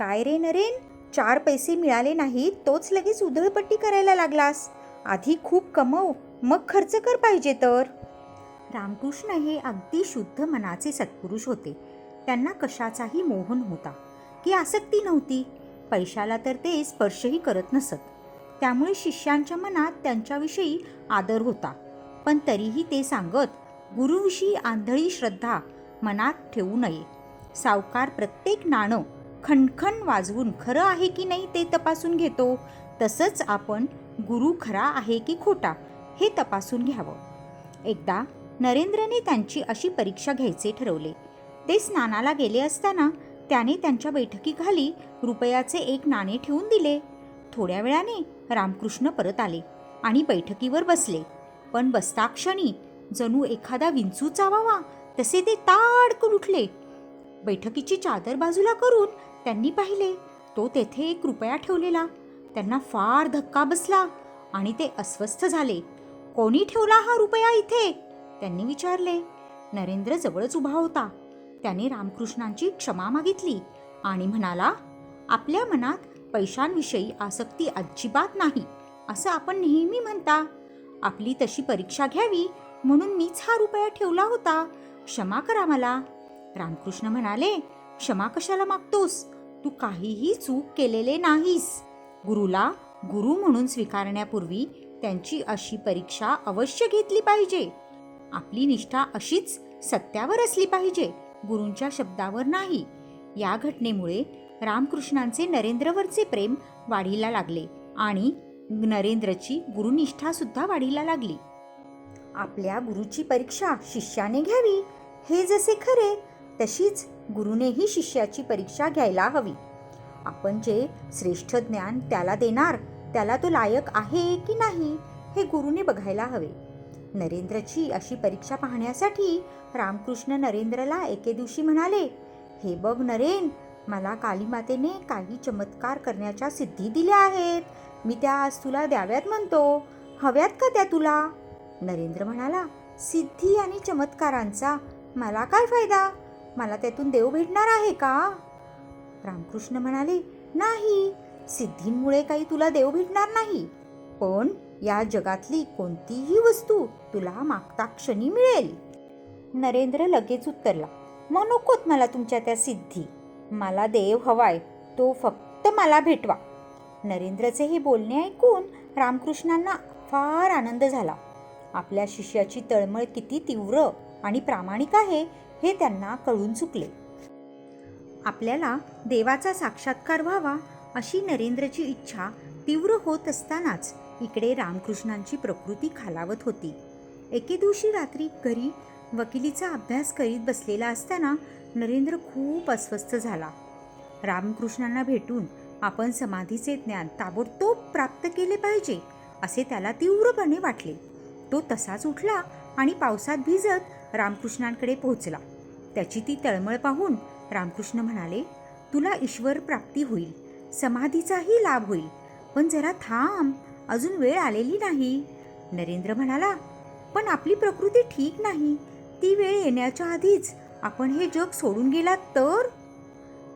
काय रे नरेन? चार पैसे मिळाले नाहीत तोच लगेच उधळपट्टी करायला लागलास. आधी खूप कमव मग खर्च कर पाहिजे तर. रामकृष्ण हे अगदी शुद्ध मनाचे सत्पुरुष होते. त्यांना कशाचाही मोहन होता की आसक्ती नव्हती. पैशाला तर ते स्पर्शही करत नसत. त्यामुळे शिष्यांच्या मनात त्यांच्याविषयी आदर होता. पण तरीही ते सांगत गुरुविषयी आंधळी श्रद्धा मनात ठेवू नये. सावकार प्रत्येक नाणं खणखण वाजवून खरं आहे की नाही ते तपासून घेतो. तसंच आपण गुरु खरा आहे की खोटा हे तपासून घ्यावं. एकदा नरेंद्रने त्यांची अशी परीक्षा घ्यायचे ठरवले. ते स्नानाला गेले असताना त्याने त्यांच्या बैठकीखाली रुपयाचे एक नाणे ठेवून दिले. थोड्या वेळाने रामकृष्ण परत आले आणि बैठकीवर बसले. पण बसताक्षणी जणू एखादा विंचू चावावा तसे ते ताडकन उठले. बैठकीची चादर बाजूला करून त्यांनी पाहिले. तो तेथे एक रुपया ठेवलेला. त्यांना फार धक्का बसला आणि ते अस्वस्थ झाले. कोणी ठेवला हा रुपया इथे? त्यांनी विचारले. नरेंद्र जवळच उभा होता. त्याने रामकृष्णांची क्षमा मागितली आणि म्हणाला आपल्या मनात पैशांविषयी आसक्ती अजिबात नाही असं आपण नेहमी म्हणता. आपली तशी परीक्षा घ्यावी म्हणून मीच हा रुपया ठेवला होता. क्षमा करा मला. रामकृष्ण म्हणाले क्षमा कशाला मागतोस? तू काहीही चूक केलेले नाहीस. गुरुला गुरु म्हणून स्वीकारण्यापूर्वी त्यांची अशी परीक्षा अवश्य घेतली पाहिजे. आपली निष्ठा अशीच सत्यावर असली पाहिजे गुरूंच्या शब्दावर नाही. या घटनेमुळे रामकृष्णांचे नरेंद्रवरचे प्रेम वाढीला लागले आणि नरेंद्रची गुरुनिष्ठा सुद्धा वाढीला लागली. आपल्या गुरुची परीक्षा शिष्याने घ्यावी हे जसे खरे तशीच गुरुनेही शिष्याची परीक्षा घ्यायला हवी. आपण जे श्रेष्ठ ज्ञान त्याला देणार त्याला तो लायक आहे की नाही हे गुरुने बघायला हवे. नरेंद्रची अशी परीक्षा पाहण्यासाठी रामकृष्ण नरेंद्रला एके दिवशी म्हणाले हे बघ नरेन मला कालीमातेने काही चमत्कार करण्याच्या सिद्धी दिल्या आहेत. मी त्या आज तुला द्याव्यात म्हणतो. हव्यात का त्या तुला? नरेंद्र म्हणाला सिद्धी आणि चमत्कारांचा मला काय फायदा? मला त्यातून देव भेटणार आहे का? रामकृष्ण म्हणाले नाही सिद्धींमुळे काही तुला देव भेटणार नाही. पण या जगातली कोणतीही वस्तू तुला मागता क्षणी मिळेल. नरेंद्र लगेच उत्तरला मग नकोत मला तुमच्या त्या सिद्धी. मला देव हवाय तो फक्त मला भेटवा. नरेंद्रचे हे बोलणे ऐकून रामकृष्णांना फार आनंद झाला. आपल्या शिष्याची तळमळ किती तीव्र आणि प्रामाणिक आहे हे त्यांना कळून चुकले. आपल्याला देवाचा साक्षात्कार व्हावा अशी नरेंद्रची इच्छा तीव्र होत असतानाच इकडे रामकृष्णांची प्रकृती खालावत होती. एके दिवशी रात्री घरी वकिलीचा अभ्यास करीत बसलेला असताना नरेंद्र खूप अस्वस्थ झाला. रामकृष्णांना भेटून आपण समाधीचे ज्ञान ताबडतोब प्राप्त केले पाहिजे असे त्याला तीव्रपणे वाटले. तो तसाच उठला आणि पावसात भिजत रामकृष्णांकडे पोहोचला. त्याची ती तळमळ पाहून रामकृष्ण म्हणाले तुला ईश्वर प्राप्ती होईल समाधीचाही लाभ होईल पण जरा थांब अजून वेळ आलेली नाही. नरेंद्र म्हणाला पण आपली प्रकृती ठीक नाही ती वेळ येण्याच्या आधीच आपण हे जग सोडून गेलात तर?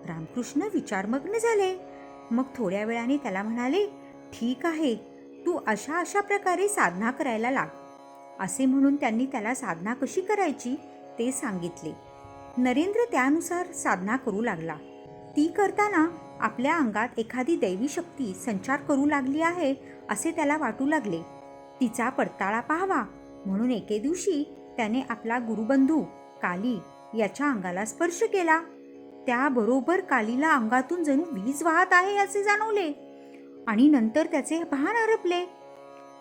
रामकृष्ण विचारमग्न झाले. मग थोड्या वेळाने त्याला म्हणाले ठीक आहे तू अशा अशा प्रकारे साधना करायला लाग. असे म्हणून त्यांनी त्याला साधना कशी करायची ते सांगितले. नरेंद्र त्यानुसार साधना करू लागला. ती करताना आपल्या अंगात एखादी दैवी शक्ती संचार करू लागली आहे असे त्याला वाटू लागले. तिचा पडताळा पाहावा म्हणून एके दिवशी त्याने आपला गुरुबंधू काली याच्या अंगाला स्पर्श केला. त्याबरोबर कालीला अंगातून जणू वीज वाहत आहे असे जाणवले आणि नंतर त्याचे भान हरपले.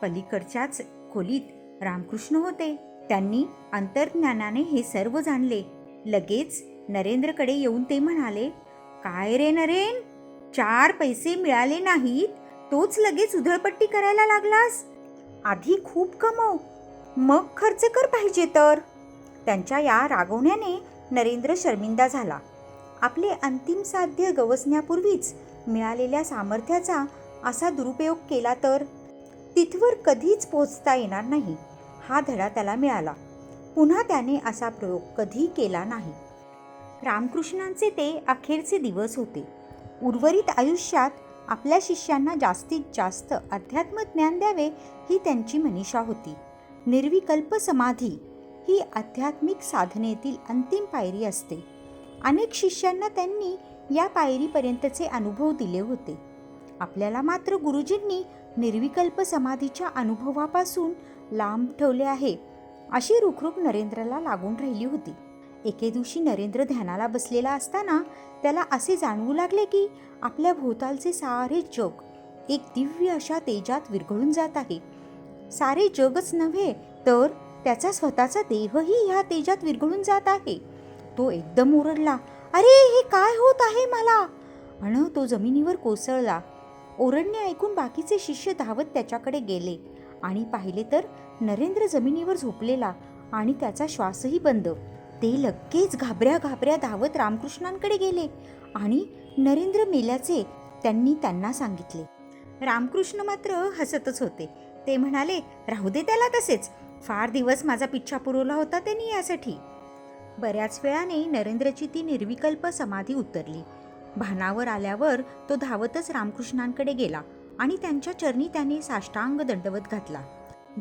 पलीकडच्याच खोलीत रामकृष्ण होते. त्यांनी अंतर्ज्ञानाने हे सर्व जाणले. लगेच नरेंद्रकडे येऊन ते म्हणाले काय रे नरेन? चार पैसे मिळाले नाहीत. तोच लगेच उधळपट्टी करायला लागलास? आधी खूप कमव. मग खर्च कर पाहिजे तर. त्यांच्या या रागवण्याने नरेंद्र शर्मिंदा झाला. आपले अंतिम साध्य गवसण्यापूर्वीच मिळालेल्या सामर्थ्याचा असा दुरुपयोग केला तर तिथवर कधीच पोहोचता येणार नाही. हा धडा त्याला मिळाला. पुन्हा त्याने असा प्रयोग कधी केला नाही. रामकृष्णांचे ते अखेरचे दिवस होते. उर्वरित आयुष्यात आपल्या शिष्यांना जास्तीत जास्त अध्यात्म ज्ञान द्यावे ही त्यांची मनीषा होती. निर्विकल्प समाधी ही आध्यात्मिक साधनेतील अंतिम पायरी असते. अनेक शिष्यांना त्यांनी या पायरीपर्यंतचे अनुभव दिले होते. आपल्याला मात्र गुरुजींनी निर्विकल्प समाधीच्या अनुभवापासून लांब ठेवले आहे. अशी रुखरुख नरेंद्रला लागून राहिली होती. एके दिवशी नरेंद्र ध्यानाला बसलेला असताना त्याला असे जाणवू लागले की आपल्या भोवतालचे सारे जग एक दिव्य अशा तेजात विरघळून जात आहे. सारे जगच नव्हे तर त्याचा स्वतःचा देहही ह्या तेजात विरघळून जात आहे. तो एकदम ओरडला अरे हे काय होत आहे मला? अण तो जमिनीवर कोसळला. ओरडणे ऐकून बाकीचे शिष्य धावत त्याच्याकडे गेले आणि पाहिले तर नरेंद्र जमिनीवर झोपलेला आणि त्याचा श्वासही बंद. ते लगेच घाबऱ्या घाबऱ्या धावत रामकृष्णांकडे गेले आणि नरेंद्र मेल्याचे त्यांनी त्यांना सांगितले. रामकृष्ण मात्र हसतच होते. ते म्हणाले राहू दे त्याला तसेच. फार दिवस माझा पिच्छा पुरवला होता त्यांनी यासाठी. बऱ्याच वेळाने नरेंद्रची ती निर्विकल्प समाधी उतरली. भानावर आल्यावर तो धावतच रामकृष्णांकडे गेला आणि त्यांच्या चरणी त्याने साष्टांग दंडवत घातला.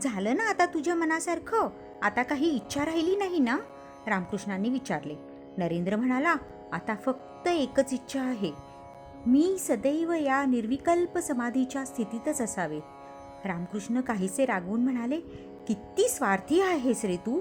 झालं ना आता तुझ्या मनासारखं? आता काही इच्छा राहिली नाही ना? रामकृष्णांनी विचारले. नरेंद्र म्हणाला आता फक्त एकच इच्छा आहे. मी सदैव या निर्विकल्प समाधीच्या स्थितीतच असावे. रामकृष्ण काहीसे रागवून म्हणाले किती स्वार्थी आहेस रे तू.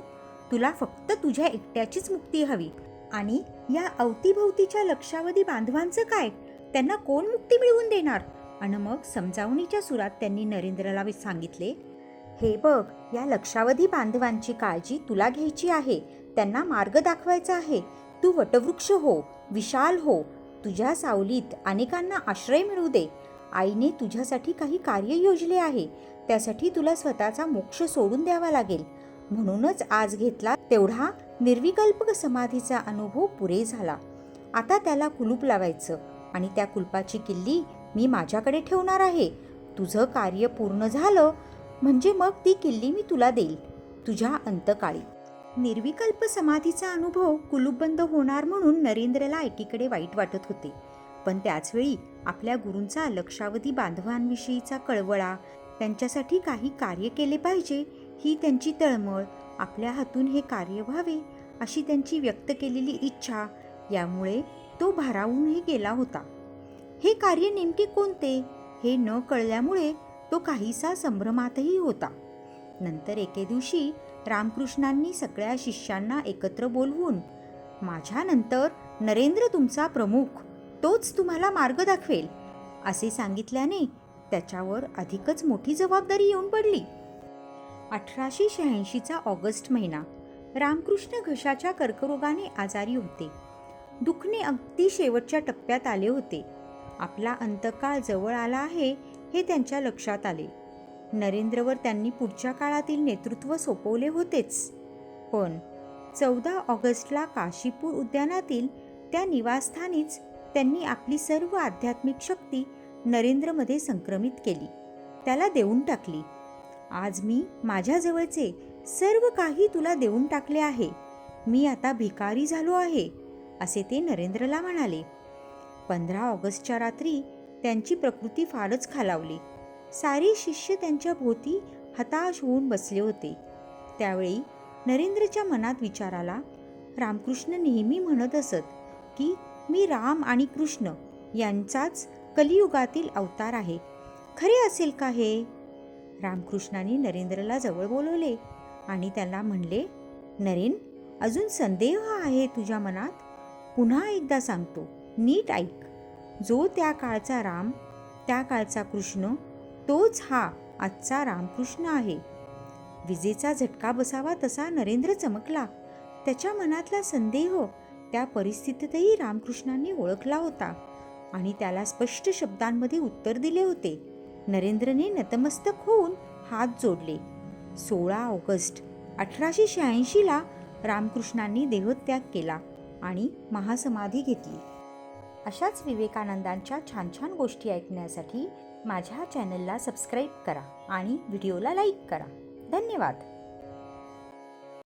तुला फक्त तुझ्या एकट्याचीच मुक्ती हवी. आणि या अवतीभोवतीच्या लक्षावधी बांधवांचं काय? त्यांना कोण मुक्ती मिळवून देणार? आणि मग समजावणीच्या सुरात त्यांनी नरेंद्रला सांगितले हे बघ या लक्षावधी बांधवांची काळजी तुला घ्यायची आहे. त्यांना मार्ग दाखवायचा आहे. तू वटवृक्ष हो विशाल हो. तुझ्या सावलीत अनेकांना आश्रय मिळू दे. आईने तुझ्यासाठी काही कार्य योजले आहे. त्यासाठी तुला स्वतःचा मोक्ष सोडून द्यावा लागेल. म्हणूनच आज घेतला तेवढा निर्विकल्प समाधीचा अनुभव पुरे झाला. आता त्याला कुलूप लावायचं आणि त्या कुलपाची किल्ली मी माझ्याकडे ठेवणार आहे. तुझं कार्य पूर्ण झालं म्हणजे मग ती किल्ली मी तुला देईल तुझ्या अंतकाळी. निर्विकल्प समाधीचा अनुभव कुलूपबंद होणार म्हणून नरेंद्रला एकीकडे वाईट वाटत होते. पण त्याचवेळी आपल्या गुरूंचा लक्षावधी बांधवांविषयीचा कळवळा त्यांच्यासाठी काही कार्य केले पाहिजे ही त्यांची तळमळ आपल्या हातून हे कार्य व्हावे अशी त्यांची व्यक्त केलेली इच्छा यामुळे तो भारावूनही गेला होता. हे कार्य नेमके कोणते? हे न कळल्यामुळे तो काहीसा संभ्रमातही होता. नंतर एके दिवशी रामकृष्णांनी सगळ्या शिष्यांना एकत्र बोलवून माझ्यानंतर नरेंद्र तुमचा प्रमुख तोच तुम्हाला मार्ग दाखवेल असे सांगितल्याने त्याच्यावर अधिकच मोठी जबाबदारी येऊन पडली. अठराशे शहाऐंशीचा ऑगस्ट महिना रामकृष्ण घशाच्या कर्करोगाने आजारी होते. दुखणे अगदी शेवटच्या टप्प्यात आले होते. आपला अंतकाळ जवळ आला आहे हे त्यांच्या लक्षात आले. नरेंद्रवर त्यांनी पुढच्या काळातील नेतृत्व सोपवले होतेच. पण चौदा ऑगस्टला काशीपूर उद्यानातील त्या निवासस्थानीच त्यांनी आपली सर्व आध्यात्मिक शक्ती नरेंद्रमध्ये संक्रमित केली. त्याला देऊन टाकली. आज मी माझ्याजवळचे सर्व काही तुला देऊन टाकले आहे. मी आता भिकारी झालो आहे असे ते नरेंद्रला म्हणाले. पंधरा ऑगस्टच्या रात्री त्यांची प्रकृती फारच खालावली. सारे शिष्य त्यांच्या भोवती हताश होऊन बसले होते. त्यावेळी नरेंद्रच्या मनात विचार आला रामकृष्ण नेहमी म्हणत असत की मी राम आणि कृष्ण यांचाच कलियुगातील अवतार आहे. खरे असेल का हे? रामकृष्णाने नरेंद्रला जवळ बोलवले आणि त्याला म्हणले नरेन अजून संदेह आहे तुझ्या मनात? पुन्हा एकदा सांगतो. नीट ऐक. जो त्या काळचा राम त्या काळचा कृष्ण तोच हा आजचा रामकृष्ण आहे. विजेचा झटका बसावा तसा नरेंद्र चमकला. त्याच्या मनातला संदेह त्या परिस्थितीतही रामकृष्णांनी ओळखला होता आणि त्याला स्पष्ट शब्दांमध्ये उत्तर दिले होते. नरेंद्रने नतमस्तक होऊन हात जोडले. सोळा ऑगस्ट अठराशे शहाऐंशीला रामकृष्णांनी देहत्याग केला आणि महासमाधी घेतली. अशाच विवेकानंदांच्या छान छान गोष्टी ऐकण्यासाठी माझ्या चॅनलला सबस्क्राईब करा आणि व्हिडिओला लाईक करा. धन्यवाद.